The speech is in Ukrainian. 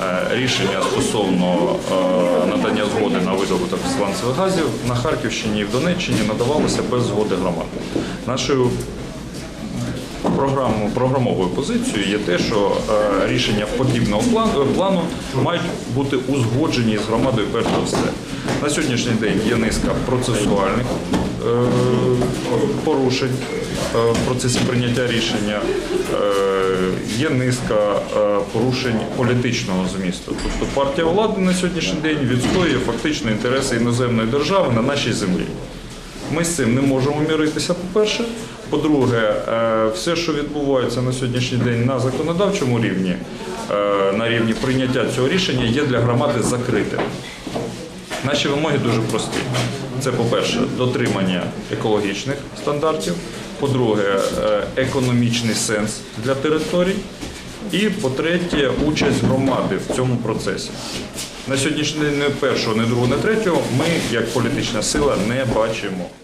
е, рішення стосовно е, надання згоди на видобуток сланцевих газів на Харківщині і в Донеччині надавалося без згоди громад. Нашою програму, програмовою позицією є те, що е, рішення подібного плану, мають бути узгоджені з громадою перш за все. На сьогоднішній день є низка процесуальних порушень в процесі прийняття рішення, є низка е, порушень політичного змісту. Тобто партія влади на сьогоднішній день відстоює фактично інтереси іноземної держави на нашій землі. Ми з цим не можемо міритися, по-перше. По-друге, е, все, що відбувається на сьогоднішній день на законодавчому рівні, е, на рівні прийняття цього рішення, є для громади закритим. Наші вимоги дуже прості. Це, по-перше, дотримання екологічних стандартів, по-друге, е, економічний сенс для територій, і по-третє, участь громади в цьому процесі. На сьогоднішній день не першого, не другого, не третього ми, як політична сила, не бачимо.